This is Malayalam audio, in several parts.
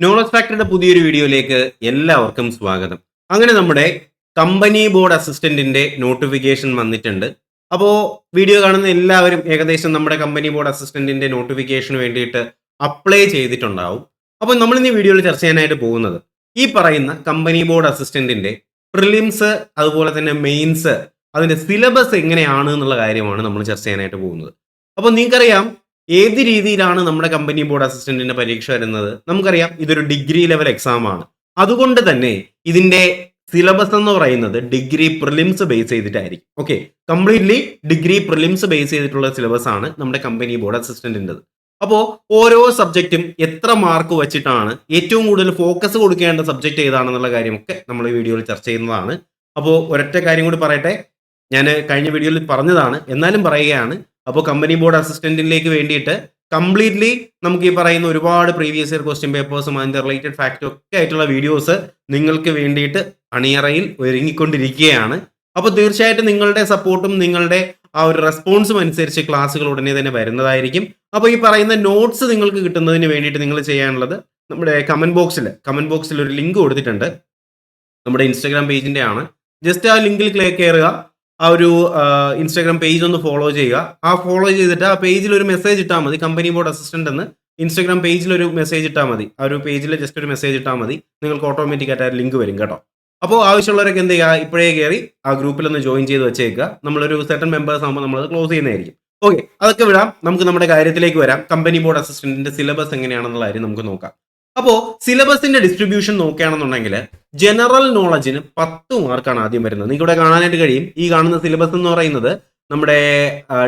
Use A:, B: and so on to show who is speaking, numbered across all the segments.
A: നോളജ് ഫാക്ടറിയുടെ പുതിയൊരു വീഡിയോയിലേക്ക് എല്ലാവർക്കും സ്വാഗതം. അങ്ങനെ നമ്മുടെ കമ്പനി ബോർഡ് അസിസ്റ്റന്റിന്റെ നോട്ടിഫിക്കേഷൻ വന്നിട്ടുണ്ട്. അപ്പോൾ വീഡിയോ കാണുന്ന എല്ലാവരും ഏകദേശം നമ്മുടെ കമ്പനി ബോർഡ് അസിസ്റ്റന്റിന്റെ നോട്ടിഫിക്കേഷന് വേണ്ടിയിട്ട് അപ്ലൈ ചെയ്തിട്ടുണ്ടാവും. അപ്പോൾ നമ്മൾ ഇന്ന് വീഡിയോയിൽ ചർച്ച ചെയ്യാനായിട്ട് പോകുന്നത് ഈ പറയുന്ന കമ്പനി ബോർഡ് അസിസ്റ്റന്റിന്റെ പ്രിലിംസ് അതുപോലെ തന്നെ മെയിൻസ് അതിന്റെ സിലബസ് എങ്ങനെയാണ് എന്നുള്ള കാര്യമാണ് നമ്മൾ ചർച്ച ചെയ്യാനായിട്ട് പോകുന്നത്. അപ്പോൾ നിങ്ങൾക്കറിയാം ഏത് രീതിയിലാണ് നമ്മുടെ കമ്പനി ബോർഡ് അസിസ്റ്റന്റിന്റെ പരീക്ഷ വരുന്നത്? നമുക്കറിയാം ഇതൊരു ഡിഗ്രി ലെവൽ എക്സാം ആണ്. അതുകൊണ്ട് തന്നെ ഇതിന്റെ സിലബസ് എന്ന് പറയുന്നത് degree prelims base ചെയ്തിട്ടായിരിക്കും. Okay completely degree prelims base ചെയ്തിട്ടുള്ള സിലബസ് ആണ് നമ്മുടെ കമ്പനി ബോർഡ് അസിസ്റ്റന്റിന്റെത് അപ്പോൾ ഓരോ സബ്ജക്റ്റും എത്ര മാർക്ക് വെച്ചിട്ടാണ് ഏറ്റവും കൂടുതൽ ഫോക്കസ് കൊടുക്കേണ്ട സബ്ജക്റ്റ് ഏതാണെന്നുള്ള കാര്യമൊക്കെ നമ്മൾ ഈ വീഡിയോയിൽ ചർച്ച ചെയ്യുന്നതാണ്. അപ്പോൾ ഒരൊറ്റ കാര്യം കൂടി പറയട്ടെ. ഞാൻ കഴിഞ്ഞ വീഡിയോയിൽ പറഞ്ഞതാണ്. എന്നാലും പറയുകയാണ് അപ്പോൾ കമ്പനി ബോർഡ് അസിസ്റ്റന്റിലേക്ക് വേണ്ടിയിട്ട് കംപ്ലീറ്റ്ലി നമുക്ക് ഈ പറയുന്ന ഒരുപാട് പ്രീവിയസ് ഇയർ ക്വസ്റ്റ്യൻ പേപ്പേഴ്സും അതിന്റെ റിലേറ്റഡ് ഫാക്റ്റും ഒക്കെ ആയിട്ടുള്ള വീഡിയോസ് നിങ്ങൾക്ക് വേണ്ടിയിട്ട് അണിയറയിൽ ഒരുങ്ങിക്കൊണ്ടിരിക്കുകയാണ്. അപ്പോൾ തീർച്ചയായിട്ടും നിങ്ങളുടെ സപ്പോർട്ടും നിങ്ങളുടെ ആ ഒരു റെസ്പോൺസും അനുസരിച്ച് ക്ലാസ്സുകൾ ഉടനെ തന്നെ വരുന്നതായിരിക്കും. അപ്പോൾ ഈ പറയുന്ന നോട്ട്സ് നിങ്ങൾക്ക് കിട്ടുന്നതിന് വേണ്ടിയിട്ട് നിങ്ങൾ ചെയ്യാനുള്ളത് നമ്മുടെ കമന്റ് ബോക്സിൽ കമന്റ് ബോക്സിൽ ഒരു ലിങ്ക് കൊടുത്തിട്ടുണ്ട്. നമ്മുടെ ഇൻസ്റ്റാഗ്രാം പേജിന്റെ ആണ് ജസ്റ്റ് ആ ലിങ്കിൽ ക്ലിക്ക് കയറുക ആ ഒരു ഇൻസ്റ്റാഗ്രാം പേജ് ഒന്ന് ഫോളോ ചെയ്യുക. ആ ഫോളോ ചെയ്തിട്ട് ആ പേജിൽ ഒരു മെസ്സേജ് ഇട്ടാൽ മതി. കമ്പനി ബോർഡ് അസിസ്റ്റന്റ് എന്ന് ഇൻസ്റ്റാഗ്രാം പേജിൽ ഒരു മെസ്സേജ് ഇട്ടാൽ മതി. ആ ഒരു പേജിൽ ജസ്റ്റ് ഒരു മെസ്സേജ് ഇട്ടാൽ മതി. നിങ്ങൾക്ക് ഓട്ടോമാറ്റിക് ആയിട്ട് ലിങ്ക് വരും കേട്ടോ. അപ്പോൾ ആവശ്യമുള്ളവരൊക്കെ എന്ത് ചെയ്യുക? ഇപ്പോഴേ കയറി ആ ഗ്രൂപ്പിൽ ഒന്ന് ജോയിൻ ചെയ്ത് വെച്ചേക്കുക. നമ്മളൊരു സെർട്ടൺ മെമ്പേഴ്സ് ആകുമ്പോൾ നമ്മളത് ക്ലോസ് ചെയ്യുന്നതായിരിക്കും. ഓക്കെ അതൊക്കെ വിടാം. നമുക്ക് നമ്മുടെ കാര്യത്തിലേക്ക് വരാം. കമ്പനി ബോർഡ് അസിസ്റ്റന്റിന്റെ സിലബസ് എങ്ങനെയാണെന്നുള്ള കാര്യം നമുക്ക് നോക്കാം. അപ്പോൾ സിലബസിന്റെ ഡിസ്ട്രിബ്യൂഷൻ നോക്കുകയാണെന്നുണ്ടെങ്കിൽ ജനറൽ നോളജിന് പത്ത് മാർക്കാണ് ആദ്യം വരുന്നത്. നിങ്ങൾക്ക് ഇവിടെ കാണാനായിട്ട് കഴിയും. ഈ കാണുന്ന സിലബസ് എന്ന് പറയുന്നത് നമ്മുടെ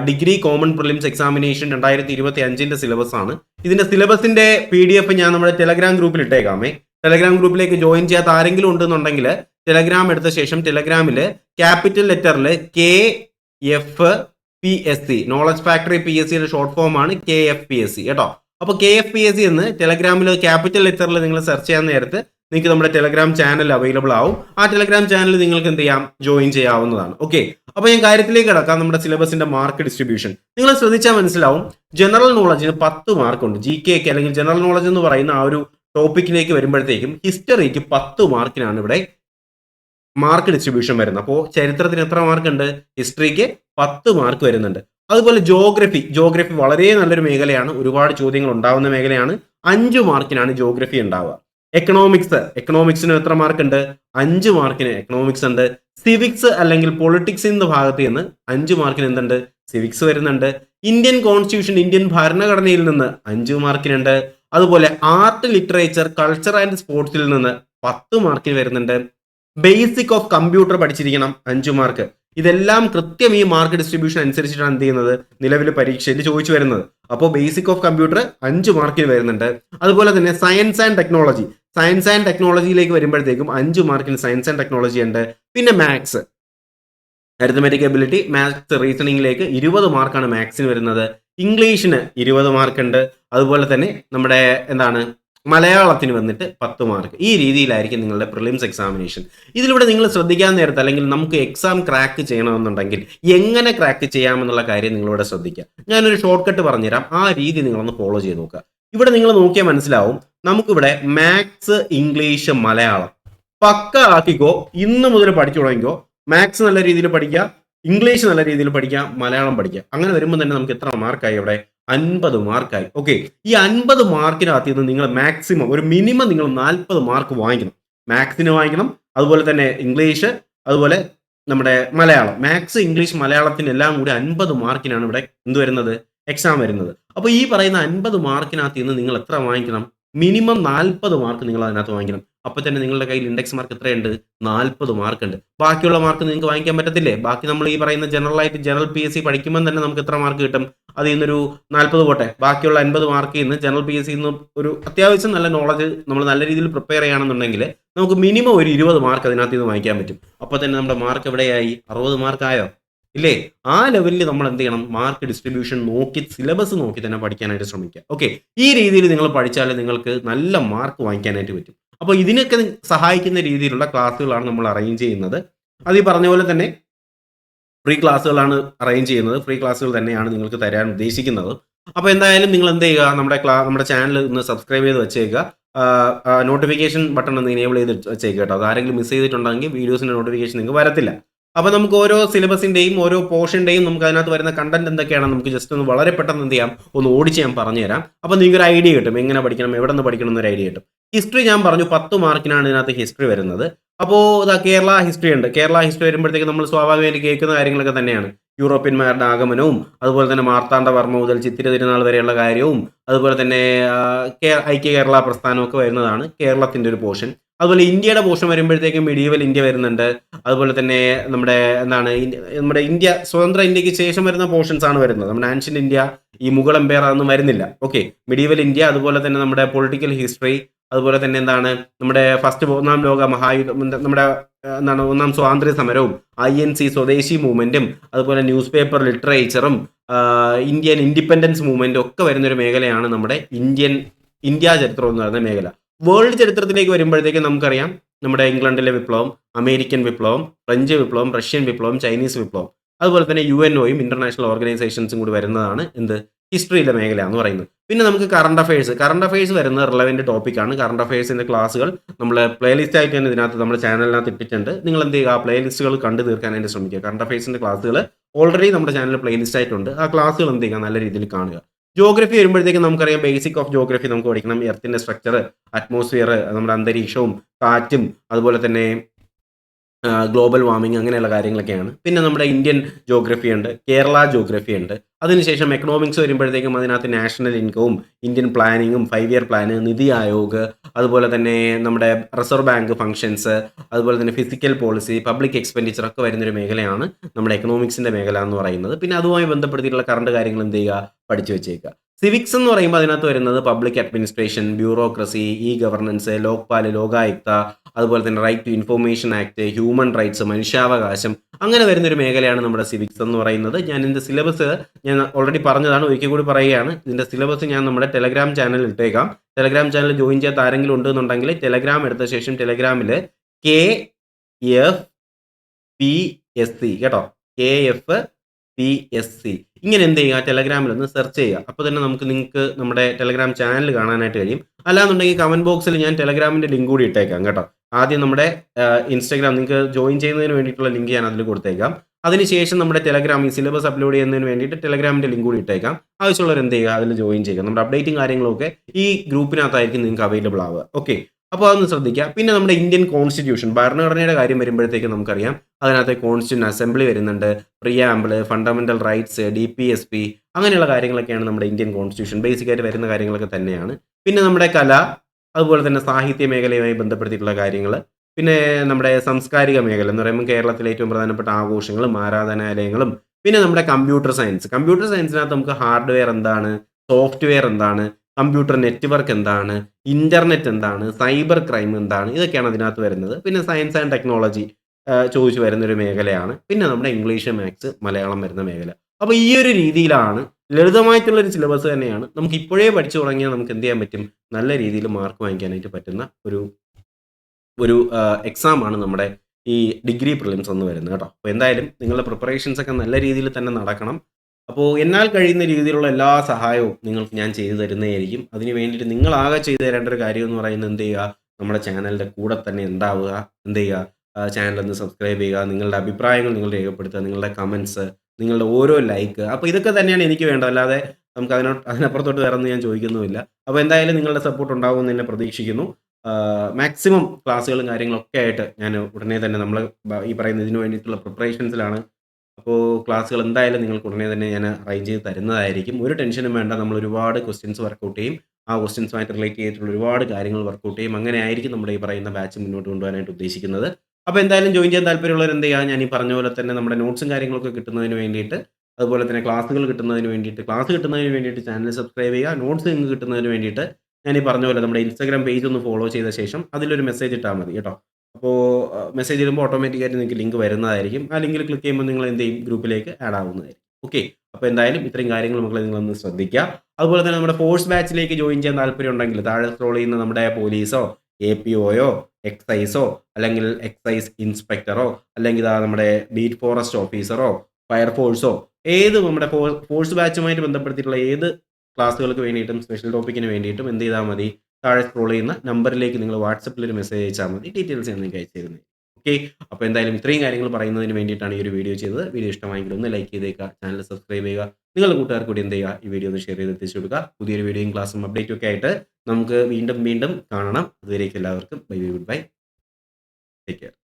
A: ഡിഗ്രി കോമൺ പ്രിലിംസ് എക്സാമിനേഷൻ രണ്ടായിരത്തി ഇരുപത്തി അഞ്ചിന്റെ സിലബസ് ആണ്. ഇതിന്റെ സിലബസിന്റെ പി ഡി എഫ് ഞാൻ നമ്മുടെ ടെലഗ്രാം ഗ്രൂപ്പിൽ ഇട്ടേക്കാമേ. ടെലഗ്രാം ഗ്രൂപ്പിലേക്ക് ജോയിൻ ചെയ്യാത്ത ആരെങ്കിലും ഉണ്ടെന്നുണ്ടെങ്കിൽ ടെലഗ്രാം എടുത്ത ശേഷം ടെലഗ്രാമിൽ capital ലെറ്ററിൽ K F P S C knowledge factory P S സിയുടെ ഷോർട്ട് ഫോം ആണ് K F P S C കേട്ടോ? അപ്പോൾ K F P S C എന്ന് ടെലഗ്രാമിൽ ക്യാപിറ്റൽ ലെറ്ററിൽ നിങ്ങൾ സെർച്ച് ചെയ്യാൻ നേരത്ത് നിങ്ങൾക്ക് നമ്മുടെ ടെലഗ്രാം ചാനൽ അവൈലബിൾ ആവും. ആ ടെലഗ്രാം ചാനൽ നിങ്ങൾക്ക് എന്ത് ചെയ്യാം? ജോയിൻ ചെയ്യാവുന്നതാണ്. ഓക്കെ അപ്പോൾ ഞാൻ കാര്യത്തിലേക്ക് കിടക്കാം. നമ്മുടെ സിലബസിന്റെ മാർക്ക് ഡിസ്ട്രിബ്യൂഷൻ നിങ്ങൾ ശ്രദ്ധിച്ചാൽ മനസ്സിലാവും. ജനറൽ നോളജിന് പത്ത് മാർക്ക് ഉണ്ട്. ജി കെ അല്ലെങ്കിൽ ജനറൽ നോളജ് എന്ന് പറയുന്ന ആ ഒരു ടോപ്പിക്കിലേക്ക് വരുമ്പോഴത്തേക്കും ഹിസ്റ്ററിക്ക് പത്ത് മാർക്കിനാണ് ഇവിടെ മാർക്ക് ഡിസ്ട്രിബ്യൂഷൻ വരുന്നത്. അപ്പോൾ ചരിത്രത്തിന് എത്ര മാർക്ക് ഉണ്ട്? ഹിസ്റ്ററിക്ക് പത്ത് മാർക്ക് വരുന്നുണ്ട്. അതുപോലെ ജോഗ്രഫി ജോഗ്രഫി വളരെ നല്ലൊരു മേഖലയാണ്. ഒരുപാട് ചോദ്യങ്ങൾ ഉണ്ടാവുന്ന മേഖലയാണ്. അഞ്ച് മാർക്കിനാണ് ജോഗ്രഫി ഉണ്ടാവുക. എക്കണോമിക്സ് എക്കണോമിക്സിന് എത്ര മാർക്ക് ഉണ്ട് അഞ്ച് മാർക്കിന് എക്കണോമിക്സ് ഉണ്ട്. സിവിക്സ് അല്ലെങ്കിൽ പൊളിറ്റിക്സ് എന്ന ഭാഗത്ത് നിന്ന് അഞ്ച് മാർക്കിന് എന്തുണ്ട്? സിവിക്സ് വരുന്നുണ്ട്. ഇന്ത്യൻ കോൺസ്റ്റിറ്റ്യൂഷൻ ഇന്ത്യൻ ഭരണഘടനയിൽ നിന്ന് അഞ്ച് മാർക്കിനുണ്ട്. അതുപോലെ ആർട്ട് ലിറ്ററേച്ചർ കൾച്ചർ ആൻഡ് സ്പോർട്സിൽ നിന്ന് പത്ത് മാർക്കിന് വരുന്നുണ്ട്. ബേസിക് ഓഫ് കമ്പ്യൂട്ടർ പഠിച്ചിരിക്കണം അഞ്ചു മാർക്ക്. ഇതെല്ലാം കൃത്യം ഈ മാർക്ക് ഡിസ്ട്രിബ്യൂഷൻ അനുസരിച്ചിട്ടാണ് എന്ത് ചെയ്യുന്നത്? നിലവിൽ പരീക്ഷയിൽ ചോദിച്ചു വരുന്നത്. അപ്പോൾ ബേസിക് ഓഫ് കമ്പ്യൂട്ടർ അഞ്ച് മാർക്കിന് വരുന്നുണ്ട്. അതുപോലെ തന്നെ science and technology science and ടെക്നോളജിയിലേക്ക് വരുമ്പോഴത്തേക്കും അഞ്ച് മാർക്കിന് സയൻസ് ആൻഡ് ടെക്നോളജി ഉണ്ട്. പിന്നെ മാത്സ് അരിത്തമെറ്റിക് എബിലിറ്റി മാത്സ് റീസണിങ്ങിലേക്ക് ഇരുപത് മാർക്കാണ് മാത്സിന് വരുന്നത്. ഇംഗ്ലീഷിന് ഇരുപത് മാർക്ക് ഉണ്ട് അതുപോലെ തന്നെ നമ്മുടെ എന്താണ്? മലയാളത്തിന് വന്നിട്ട് പത്ത് മാർക്ക് ഈ രീതിയിലായിരിക്കും നിങ്ങളുടെ പ്രിലിംസ് എക്സാമിനേഷൻ ഇതിലൂടെ നിങ്ങൾ ശ്രദ്ധിക്കാൻ നേരത്തെ അല്ലെങ്കിൽ നമുക്ക് എക്സാം ക്രാക്ക് ചെയ്യണമെന്നുണ്ടെങ്കിൽ എങ്ങനെ ക്രാക്ക് ചെയ്യാമെന്നുള്ള കാര്യം നിങ്ങളിവിടെ ശ്രദ്ധിക്കുക. ഞാനൊരു ഷോർട്ട് കട്ട് പറഞ്ഞുതരാം. ആ രീതി നിങ്ങളൊന്ന് ഫോളോ ചെയ്ത് നോക്കുക. ഇവിടെ നിങ്ങൾ നോക്കിയാൽ മനസ്സിലാവും. നമുക്കിവിടെ മാത്സ് ഇംഗ്ലീഷ് മലയാളം പക്ക ആക്കിക്കോ. ഇന്ന് മുതൽ പഠിച്ചു തുടങ്ങിക്കോ. മാത്സ് നല്ല രീതിയിൽ പഠിക്കുക. ഇംഗ്ലീഷ് നല്ല രീതിയിൽ പഠിക്കുക. മലയാളം പഠിക്കുക. അങ്ങനെ വരുമ്പോൾ തന്നെ നമുക്ക് എത്ര മാർക്കായി ഇവിടെ? അൻപത് മാർക്കായി. ഓക്കെ ഈ അൻപത് മാർക്കിനകത്ത് നിന്ന് നിങ്ങൾ മാക്സിമം ഒരു മിനിമം നിങ്ങൾ നാൽപ്പത് മാർക്ക് വാങ്ങിക്കണം. മാത്സിന് വാങ്ങിക്കണം. അതുപോലെ തന്നെ ഇംഗ്ലീഷ് അതുപോലെ നമ്മുടെ മലയാളം. മാത്സ് ഇംഗ്ലീഷ് മലയാളത്തിന് എല്ലാം കൂടി അൻപത് മാർക്കിനാണ് ഇവിടെ എന്ത് വരുന്നത്? എക്സാം വരുന്നത്. അപ്പോൾ ഈ പറയുന്ന അൻപത് മാർക്കിനകത്ത് നിന്ന് നിങ്ങൾ എത്ര വാങ്ങിക്കണം? മിനിമം നാൽപ്പത് മാർക്ക് നിങ്ങൾ അതിനകത്ത് വാങ്ങിക്കണം. അപ്പൊ തന്നെ നിങ്ങളുടെ കയ്യിൽ ഇൻഡെക്സ് മാർക്ക് എത്രയുണ്ട്? നാൽപ്പത് മാർക്ക് ഉണ്ട്. ബാക്കിയുള്ള മാർക്ക് നിങ്ങൾക്ക് വാങ്ങിക്കാൻ പറ്റത്തില്ലേ? ബാക്കി നമ്മൾ ഈ പറയുന്ന ജനറൽ ആയിട്ട് ജനറൽ പി എസ് സി പഠിക്കുമ്പോൾ തന്നെ നമുക്ക് എത്ര മാർക്ക് കിട്ടും? അതിൽ നിന്നൊരു നാൽപ്പത് പോട്ടെ. ബാക്കിയുള്ള അൻപത് മാർക്ക് ഇന്ന് ജനറൽ പി എസ് സി ഒരു അത്യാവശ്യം നല്ല നോളജ് നമ്മൾ നല്ല രീതിയിൽ പ്രിപ്പയർ ചെയ്യുകയാണെന്നുണ്ടെങ്കിൽ നമുക്ക് മിനിമം ഒരു ഇരുപത് മാർക്ക് അതിനകത്ത് നിന്ന് വാങ്ങിക്കാൻ പറ്റും. അപ്പോൾ തന്നെ നമ്മുടെ മാർക്ക് എവിടെയായി? അറുപത് മാർക്കായോ ഇല്ലേ? ആ ലെവലിൽ നമ്മൾ എന്ത് ചെയ്യണം? മാർക്ക് ഡിസ്ട്രിബ്യൂഷൻ നോക്കി സിലബസ് നോക്കി തന്നെ പഠിക്കാനായിട്ട് ശ്രമിക്കുക. ഓക്കെ ഈ രീതിയിൽ നിങ്ങൾ പഠിച്ചാൽ നിങ്ങൾക്ക് നല്ല മാർക്ക് വാങ്ങിക്കാനായിട്ട് പറ്റും. അപ്പോൾ ഇതിനൊക്കെ സഹായിക്കുന്ന രീതിയിലുള്ള ക്ലാസ്സുകളാണ് നമ്മൾ അറേഞ്ച് ചെയ്യുന്നത്. അത് ഈ പറഞ്ഞ പോലെ തന്നെ ഫ്രീ ക്ലാസ്സുകളാണ് അറേഞ്ച് ചെയ്യുന്നത്. ഫ്രീ ക്ലാസ്സുകൾ തന്നെയാണ് നിങ്ങൾക്ക് തരാൻ ഉദ്ദേശിക്കുന്നത്. അപ്പോൾ എന്തായാലും നിങ്ങൾ എന്ത് ചെയ്യുക? നമ്മുടെ ക്ലാ നമ്മുടെ ചാനൽ ഒന്ന് സബ്സ്ക്രൈബ് ചെയ്ത് വെച്ചേക്കുക. നോട്ടിഫിക്കേഷൻ ബട്ടൺ ഒന്ന് ഇനേബിൾ ചെയ്ത് വെച്ചേക്കുക കേട്ടോ. അതാരെങ്കിലും മിസ് ചെയ്തിട്ടുണ്ടെങ്കിൽ വീഡിയോസിന്റെ നോട്ടിഫിക്കേഷൻ നിങ്ങൾക്ക് വരത്തില്ല. അപ്പോൾ നമുക്ക് ഓരോ സിലബസിന്റെയും ഓരോ പോർഷന്റെയും നമുക്ക് അതിനകത്ത് വരുന്ന കണ്ടന്റ് എന്തൊക്കെയാണ് നമുക്ക് ജസ്റ്റ് ഒന്ന് വളരെ പെട്ടെന്ന് എന്ത് ചെയ്യാം? ഒന്ന് ഓടിച്ച് ഞാൻ പറഞ്ഞുതരാം. അപ്പോൾ നിങ്ങൾക്ക് ഒരു ഐഡിയ കിട്ടും. എങ്ങനെ പഠിക്കണം? എവിടെ നിന്ന് പഠിക്കണം എന്നൊരു ഐഡിയ കിട്ടും. ഹിസ്റ്ററി ഞാൻ പറഞ്ഞു പത്ത് മാർക്കിനാണ് ഇതിനകത്ത് ഹിസ്റ്ററി വരുന്നത്. അപ്പോൾ ഇതാ കേരള ഹിസ്റ്ററി ഉണ്ട്. കേരള ഹിസ്റ്ററി വരുമ്പോഴത്തേക്ക് നമ്മൾ സ്വാഭാവികമായിട്ട് കേൾക്കുന്ന കാര്യങ്ങളൊക്കെ തന്നെയാണ്. യൂറോപ്യന്മാരുടെ ആഗമനവും അതുപോലെ തന്നെ മാർത്താണ്ഡവർമ്മ മുതൽ ചിത്തിര തിരുനാൾ വരെയുള്ള കാര്യവും അതുപോലെ തന്നെ ഐക്യ കേരള പ്രസ്ഥാനമൊക്കെ വരുന്നതാണ് കേരളത്തിന്റെ ഒരു പോർഷൻ. അതുപോലെ ഇന്ത്യയുടെ പോർഷൻ വരുമ്പോഴത്തേക്കും മിഡീവൽ ഇന്ത്യ വരുന്നുണ്ട്. അതുപോലെ തന്നെ നമ്മുടെ എന്താണ് നമ്മുടെ ഇന്ത്യ സ്വതന്ത്ര ഇന്ത്യയ്ക്ക് ശേഷം വരുന്ന പോർഷൻസ് ആണ് വരുന്നത്. നമ്മുടെ ആൻഷ്യൻ ഇന്ത്യ ഈ മുഗൾ എംപയർ അതൊന്നും വരുന്നില്ല. ഓക്കെ മിഡീവൽ ഇന്ത്യ അതുപോലെ തന്നെ നമ്മുടെ പൊളിറ്റിക്കൽ ഹിസ്റ്ററി അതുപോലെ തന്നെ എന്താണ് നമ്മുടെ ഫസ്റ്റ് ഒന്നാം ലോക മഹായുദ്ധം നമ്മുടെ എന്താണ് ഒന്നാം സ്വാതന്ത്ര്യ സമരവും ഐ എൻ സി സ്വദേശി മൂവ്മെന്റും അതുപോലെ ന്യൂസ് പേപ്പർ ലിറ്ററേച്ചറും ഇന്ത്യൻ ഇൻഡിപെൻഡൻസ് മൂവ്മെന്റും ഒക്കെ വരുന്നൊരു മേഖലയാണ് നമ്മുടെ ഇന്ത്യൻ ഇന്ത്യ ചരിത്രം എന്ന് പറയുന്ന മേഖല. വേൾഡ് ചരിത്രത്തിലേക്ക് വരുമ്പോഴത്തേക്കും നമുക്കറിയാം നമ്മുടെ ഇംഗ്ലണ്ടിലെ വിപ്ലവം അമേരിക്കൻ വിപ്ലവം ഫ്രഞ്ച് വിപ്ലവം റഷ്യൻ വിപ്ലവം ചൈനീസ് വിപ്ലവം അതുപോലെ തന്നെ യു എൻ ഒയും ഇന്റർനാഷണൽ ഓർഗനൈസേഷൻസും കൂടി വരുന്നതാണ് എന്ത്? ഹിസ്റ്ററിയിലെ മേഖല എന്ന് പറയുന്നത്. പിന്നെ നമുക്ക് കറണ്ട് അഫയേഴ്സ് കറണ്ട് അഫയേഴ്സ് വരുന്ന റിലവന്റ് ടോപ്പിക്കാണ് കറണ്ട് അഫയേഴ്സിന്റെ ക്ലാസ്സുകൾ നമ്മൾ പ്ലേലിസ്റ്റ് ആയിട്ട് തന്നെ ഇതിനകത്ത് നമ്മുടെ ചാനലിനകത്ത് ഇട്ടിട്ടുണ്ട്. നിങ്ങൾ എന്ത് ചെയ്യുക? ആ പ്ലേലിസ്റ്റുകൾ കണ്ടു തീർക്കാൻ തീർക്കാനായിട്ട് ശ്രമിക്കുക. കറണ്ട് അഫയേഴ്സിന്റെ ക്ലാസ്സുകൾ ഓൾറെഡി നമ്മുടെ ചാനലിൽ പ്ലേലിസ്റ്റ് ആയിട്ടുണ്ട്. ആ ക്ലാസ്സുകൾ എന്ത് ചെയ്യുക? നല്ല രീതിയിൽ കാണുക. ജോഗ്രഫി വരുമ്പോഴത്തേക്കും നമുക്കറിയാം ബേസിക് ഓഫ് ജോഗ്രഫി നമുക്ക് പഠിക്കണം. എർത്തിന്റെ സ്ട്രക്ചർ അറ്റ്മോസ്ഫിയർ നമ്മുടെ അന്തരീക്ഷവും കാറ്റും അതുപോലെ തന്നെ ഗ്ലോബൽ വാർമിംഗ് അങ്ങനെയുള്ള കാര്യങ്ങളൊക്കെയാണ്. പിന്നെ നമ്മുടെ ഇന്ത്യൻ ജോഗ്രഫി ഉണ്ട് കേരള ജോഗ്രഫി ഉണ്ട്. അതിനുശേഷം എക്കണോമിക്സ് വരുമ്പോഴത്തേക്കും അതിനകത്ത് നാഷണൽ ഇൻകവും Indian പ്ലാനിങ്ങും five year plan NITI Aayog അതുപോലെ തന്നെ നമ്മുടെ റിസർവ് ബാങ്ക് ഫംഗ്ഷൻസ് അതുപോലെ തന്നെ ഫിസിക്കൽ പോളിസി പബ്ലിക് എക്സ്പെൻഡിച്ചർ ഒക്കെ വരുന്നൊരു മേഖലയാണ് നമ്മുടെ എക്കണോമിക്സിന്റെ മേഖല എന്ന് പറയുന്നത്. പിന്നെ അതുമായി ബന്ധപ്പെടുത്തിയിട്ടുള്ള കറണ്ട് കാര്യങ്ങൾ എന്ത് ചെയ്യുക? പഠിച്ചു വെച്ചേക്കുക. സിവിക്സ് എന്ന് പറയുമ്പോൾ അതിനകത്ത് വരുന്നത് public administration bureaucracy e governance Lokpal Lokayukta അതുപോലെ തന്നെ right to information act human rights മനുഷ്യാവകാശം അങ്ങനെ വരുന്നൊരു മേഖലയാണ് നമ്മുടെ സിവിക്സ് എന്ന് പറയുന്നത്. ഞാൻ ഇതിന്റെ സിലബസ് ഞാൻ ഓൾറെഡി പറഞ്ഞതാണ് ഒരിക്കൽ കൂടി പറയുകയാണ്. ഇതിന്റെ സിലബസ് ഞാൻ നമ്മുടെ ടെലഗ്രാം ചാനലിൽ ഇട്ടേക്കാം. ടെലഗ്രാം ചാനൽ ജോയിൻ ചെയ്യാത്ത ആരെങ്കിലും ഉണ്ടെന്നുണ്ടെങ്കിൽ ടെലഗ്രാം എടുത്ത ശേഷം ടെലഗ്രാമിൽ K F P S C കേട്ടോ. K F P S C ഇങ്ങനെ എന്ത് ചെയ്യുക? ടെലഗ്രാമിൽ ഒന്ന് സെർച്ച് ചെയ്യുക. അപ്പോൾ തന്നെ നമുക്ക് നിങ്ങൾക്ക് നമ്മുടെ ടെലഗ്രാം ചാനൽ കാണാനായിട്ട് കഴിയും. അല്ലാന്നുണ്ടെങ്കിൽ കമന്റ് ബോക്സിൽ ഞാൻ ടെലഗ്രാമിന്റെ ലിങ്ക് കൂടി ഇട്ടേക്കാം കേട്ടോ. ആദ്യം നമ്മുടെ ഇൻസ്റ്റാഗ്രാം നിങ്ങൾക്ക് ജോയിൻ ചെയ്യുന്നതിന് വേണ്ടിയിട്ടുള്ള ലിങ്ക് ഞാൻ അതിൽ കൊടുത്തേക്കാം. അതിനുശേഷം നമ്മുടെ ടെലഗ്രാം ഈ സിലബസ് അപ്ലോഡ് ചെയ്യുന്നതിന് വേണ്ടിയിട്ട് ടെലഗ്രാമിന്റെ ലിങ്ക് കൂടി ഇട്ടേക്കാം. ആവശ്യമുള്ളവർ എന്ത് ചെയ്യുക അതിൽ ജോയിൻ ചെയ്യുക. നമ്മുടെ അപ്ഡേറ്റും കാര്യങ്ങളൊക്കെ ഈ ഗ്രൂപ്പിനകത്തായിരിക്കും നിങ്ങൾക്ക് അവൈലബിൾ ആവുക. ഓക്കെ അപ്പോൾ അതൊന്ന് ശ്രദ്ധിക്കുക പിന്നെ നമ്മുടെ ഇന്ത്യൻ കോൺസ്റ്റിറ്റ്യൂഷൻ ഭരണഘടനയുടെ കാര്യം വരുമ്പോഴത്തേക്ക് നമുക്കറിയാം. അതിനകത്ത് കോൺസ്റ്റിറ്റ്യൂഷൻ അസംബ്ലി വരുന്നുണ്ട്. Preamble fundamental rights D P S P അങ്ങനെയുള്ള കാര്യങ്ങളൊക്കെയാണ് നമ്മുടെ ഇന്ത്യൻ കോൺസ്റ്റിറ്റ്യൂഷൻ ബേസിക്കായിട്ട് വരുന്ന കാര്യങ്ങളൊക്കെ തന്നെയാണ്. പിന്നെ നമ്മുടെ കല അതുപോലെ തന്നെ സാഹിത്യ മേഖലയുമായി ബന്ധപ്പെടുത്തിയിട്ടുള്ള കാര്യങ്ങൾ പിന്നെ നമ്മുടെ സാംസ്കാരിക മേഖല എന്ന് പറയുമ്പോൾ കേരളത്തിലെ ഏറ്റവും പ്രധാനപ്പെട്ട ആഘോഷങ്ങളും ആരാധനാലയങ്ങളും. പിന്നെ നമ്മുടെ കമ്പ്യൂട്ടർ സയൻസ്. കമ്പ്യൂട്ടർ സയൻസിനകത്ത് നമുക്ക് ഹാർഡ്വെയർ എന്താണ്? സോഫ്റ്റ്വെയർ എന്താണ്? കമ്പ്യൂട്ടർ നെറ്റ്വർക്ക് എന്താണ്? ഇന്റർനെറ്റ് എന്താണ്? സൈബർ ക്രൈം എന്താണ്? ഇതൊക്കെയാണ് അതിനകത്ത് വരുന്നത്. പിന്നെ സയൻസ് ആൻഡ് ടെക്നോളജി ചോദിച്ചു വരുന്നൊരു മേഖലയാണ്. പിന്നെ നമ്മുടെ ഇംഗ്ലീഷ് മാത്സ് മലയാളം വരുന്ന മേഖല. അപ്പോൾ ഈ ഒരു രീതിയിലാണ് ലളിതമായിട്ടുള്ള ഒരു സിലബസ് തന്നെയാണ്. നമുക്ക് ഇപ്പോഴേ പഠിച്ചു തുടങ്ങിയാൽ നമുക്ക് എന്ത് ചെയ്യാൻ പറ്റും? നല്ല രീതിയിൽ മാർക്ക് വാങ്ങിക്കാനായിട്ട് പറ്റുന്ന ഒരു ഒരു എക്സാം ആണ് നമ്മുടെ ഈ ഡിഗ്രി പ്രിലിംസ് എന്ന് വരുന്നത് കേട്ടോ. അപ്പോൾ എന്തായാലും നിങ്ങളുടെ പ്രിപ്പറേഷൻസ് ഒക്കെ നല്ല രീതിയിൽ തന്നെ നടക്കണം. അപ്പോൾ എന്നാൽ കഴിയുന്ന രീതിയിലുള്ള എല്ലാ സഹായവും നിങ്ങൾക്ക് ഞാൻ ചെയ്തു തരുന്നതായിരിക്കും. അതിന് വേണ്ടിയിട്ട് നിങ്ങളാകെ ചെയ്തു തരേണ്ട ഒരു കാര്യം എന്ന് പറയുന്നത് എന്ത് ചെയ്യുക? നമ്മുടെ ചാനലിന്റെ കൂടെ തന്നെ ഉണ്ടാവുക എന്ത് ചെയ്യുക? ചാനൽ ഒന്ന് സബ്സ്ക്രൈബ് ചെയ്യുക. നിങ്ങളുടെ അഭിപ്രായങ്ങൾ നിങ്ങൾ രേഖപ്പെടുത്തുക. നിങ്ങളുടെ കമൻസ് നിങ്ങളുടെ ഓരോ ലൈക്ക് അപ്പോൾ ഇതൊക്കെ തന്നെയാണ് എനിക്ക് വേണ്ടത്. അല്ലാതെ നമുക്ക് അതിനോ അതിനപ്പുറത്തോട്ട് വേറെ ഞാൻ ചോദിക്കുന്നുമില്ല. അപ്പോൾ എന്തായാലും നിങ്ങളുടെ സപ്പോർട്ട് ഉണ്ടാകുമെന്ന് തന്നെ പ്രതീക്ഷിക്കുന്നു. മാക്സിമം ക്ലാസ്സുകളും കാര്യങ്ങളൊക്കെ ആയിട്ട് ഞാൻ ഉടനെ തന്നെ നമ്മൾ ഈ പറയുന്ന ഇതിന് വേണ്ടിയിട്ടുള്ള പ്രിപ്പറേഷൻസിലാണ് അപ്പോൾ ക്ലാസ്സുകൾ എന്തായാലും നിങ്ങൾക്ക് ഉടനെ തന്നെ ഞാൻ അറേഞ്ച് ചെയ്ത് തരുന്നതായിരിക്കും. ഒരു ടെൻഷനും വേണ്ട. നമ്മൾ ഒരുപാട് ക്വസ്റ്റ്യൻസ് വർക്കൗട്ട് ചെയ്യും. ആ ക്വസ്റ്റ്യൻസുമായിട്ട് റിലേറ്റ് ചെയ്തിട്ടുള്ള ഒരുപാട് കാര്യങ്ങൾ വർക്കൗട്ട് ചെയ്യും. അങ്ങനെ ആയിരിക്കും നമ്മുടെ ഈ പറയുന്ന ബാച്ച് മുന്നോട്ട് കൊണ്ടുപോകാനായിട്ട് ഉദ്ദേശിക്കുന്നത്. അപ്പോൾ എന്തായാലും ജോയിൻ ചെയ്യാൻ താല്പര്യമുള്ളവർ എന്ത് ചെയ്യുക ഞാൻ ഈ പറഞ്ഞ പോലെ തന്നെ നമ്മുടെ നോട്ട്സും കാര്യങ്ങളൊക്കെ കിട്ടുന്നതിന് വേണ്ടിയിട്ട് അതുപോലെ തന്നെ ക്ലാസ്സുകൾ കിട്ടുന്നതിന് വേണ്ടിയിട്ട് ക്ലാസ് കിട്ടുന്നതിന് വേണ്ടിയിട്ട് ചാനൽ സബ്സ്ക്രൈബ് ചെയ്യുക നോട്ട്സ് നിങ്ങൾക്ക് കിട്ടുന്നതിന് വേണ്ടിയിട്ട് ഞാൻ ഈ പറഞ്ഞ പോലെ നമ്മുടെ ഇൻസ്റ്റാഗ്രാം പേജ് ഒന്ന് ഫോളോ ചെയ്ത ശേഷം അതിലൊരു മെസ്സേജ് ഇട്ടാൽ മതി കേട്ടോ. അപ്പോൾ മെസ്സേജ് ഇടുമ്പോൾ ഓട്ടോമാറ്റിക്കായിട്ട് നിങ്ങൾക്ക് ലിങ്ക് വരുന്നതായിരിക്കും. ആ ലിങ്കിൽ ക്ലിക്ക് ചെയ്യുമ്പോൾ നിങ്ങൾ എന്ത് ചെയ്യും? ഗ്രൂപ്പിലേക്ക് ആഡ് ആവുന്നതായിരിക്കും. ഓക്കെ അപ്പോൾ എന്തായാലും ഇത്രയും കാര്യങ്ങൾ മക്കളെ നിങ്ങളൊന്ന് ശ്രദ്ധിക്കുക. അതുപോലെ തന്നെ നമ്മുടെ ഫോഴ്സ് ബാച്ചിലേക്ക് ജോയിൻ ചെയ്യാൻ താല്പര്യം ഉണ്ടെങ്കിൽ താഴെ സ്ക്രോൾ ചെയ്യുന്ന നമ്മുടെ പോലീസോ എ പി ഒയോ എക്സൈസോ അല്ലെങ്കിൽ എക്സൈസ് ഇൻസ്പെക്ടറോ അല്ലെങ്കിൽ നമ്മുടെ ബീറ്റ് ഫോറസ്റ്റ് ഓഫീസറോ ഫയർഫോഴ്സോ ഏത് നമ്മുടെ ഫോഴ്സ് ബാച്ചുമായിട്ട് ബന്ധപ്പെടുത്തിയിട്ടുള്ള ഏത് ക്ലാസ്സുകൾക്ക് വേണ്ടിയിട്ടും സ്പെഷ്യൽ ടോപ്പിക്കിന് വേണ്ടിയിട്ടും എന്ത് ചെയ്താൽ മതി? താഴെ സ്ക്രോൾ ചെയ്യുന്ന നമ്പറിലേക്ക് നിങ്ങൾ വാട്സപ്പിൽ ഒരു മെസ്സേജ് അയച്ചാൽ മതി. ഡീറ്റെയിൽസ് ഞാൻ നിങ്ങൾക്ക് അയച്ചു തരുന്നത് ഓക്കെ അപ്പോൾ എന്തായാലും ഇത്രയും കാര്യങ്ങൾ പറയുന്നതിന് വേണ്ടിയിട്ടാണ് ഈ ഒരു വീഡിയോ ചെയ്തത്. വീഡിയോ ഇഷ്ടമായെങ്കിൽ ഒന്ന് ലൈക്ക് ചെയ്തേക്കുക ചാനൽ സബ്സ്ക്രൈബ് ചെയ്യുക. നിങ്ങളുടെ കൂട്ടുകാർക്ക് കൂടി എന്ത് ചെയ്യുക? ഈ വീഡിയോ ഒന്ന് ഷെയർ ചെയ്ത് എത്തിച്ചു കൊടുക്കുക. പുതിയൊരു വീഡിയോയും ക്ലാസ്സും അപ്ഡേറ്റും ഒക്കെ ആയിട്ട് നമുക്ക് വീണ്ടും വീണ്ടും കാണണം. അതുവരേക്കും എല്ലാവർക്കും. Bye bye goodbye take care